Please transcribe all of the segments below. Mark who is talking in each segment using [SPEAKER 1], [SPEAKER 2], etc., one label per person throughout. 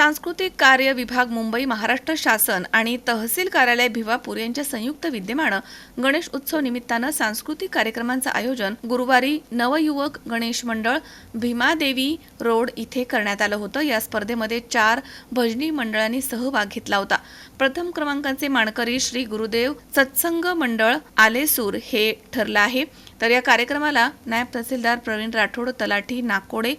[SPEAKER 1] सांस्कृतिक कार्य विभाग मुंबई महाराष्ट्र शासन आणि तहसील कार्यालय भिवापूर यांच्या संयुक्त विद्यमानं गणेश उत्सव निमित्तानं सांस्कृतिक कार्यक्रमांचं आयोजन गुरुवारी नवयुवक गणेश मंडळ भीमादेवी रोड इथे करण्यात आलं होतं. या स्पर्धेमध्ये चार भजनी मंडळांनी सहभाग घेतला होता. प्रथम क्रमांकाचे मानकरी श्री गुरुदेव सत्संग मंडळ आलेसूर हे ठरलं आहे. तर या कार्यक्रमाला नायब तहसीलदार प्रवीण राठोड तलाठी नाकोडे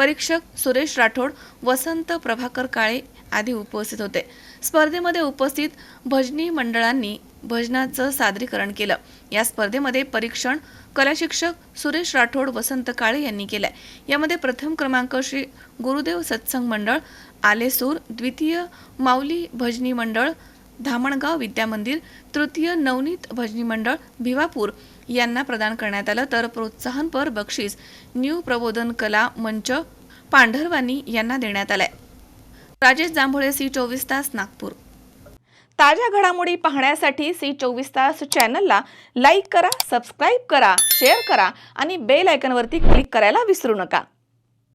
[SPEAKER 1] परीक्षक सुरेश राठोड वसंत प्रभाकर काळे आदी उपस्थित होते. स्पर्धेमध्ये उपस्थित भजनी मंडळांनी भजनाचं सादरीकरण केलं. या स्पर्धेमध्ये परीक्षण कलाशिक्षक सुरेश राठोड वसंत काळे यांनी केलंय. यामध्ये प्रथम क्रमांक श्री गुरुदेव सत्संग मंडळ आलेसूर द्वितीय माऊली भजनी मंडळ धामणगाव विद्यामंदिर तृतीय नवनीत भजनी मंडळ भिवापूर यांना प्रदान करण्यात आलं. तर प्रोत्साहनपर बक्षीस न्यू प्रबोधन कला मंच पांढरवानी यांना देण्यात आलंय. राजेश जांभोळे सी चोवीस तास नागपूर. ताज्या घडामोडी पाहण्यासाठी सी चोवीस तास चॅनलला लाईक करा सबस्क्राईब करा शेअर करा आणि बेल आयकनवरती क्लिक करायला विसरू नका.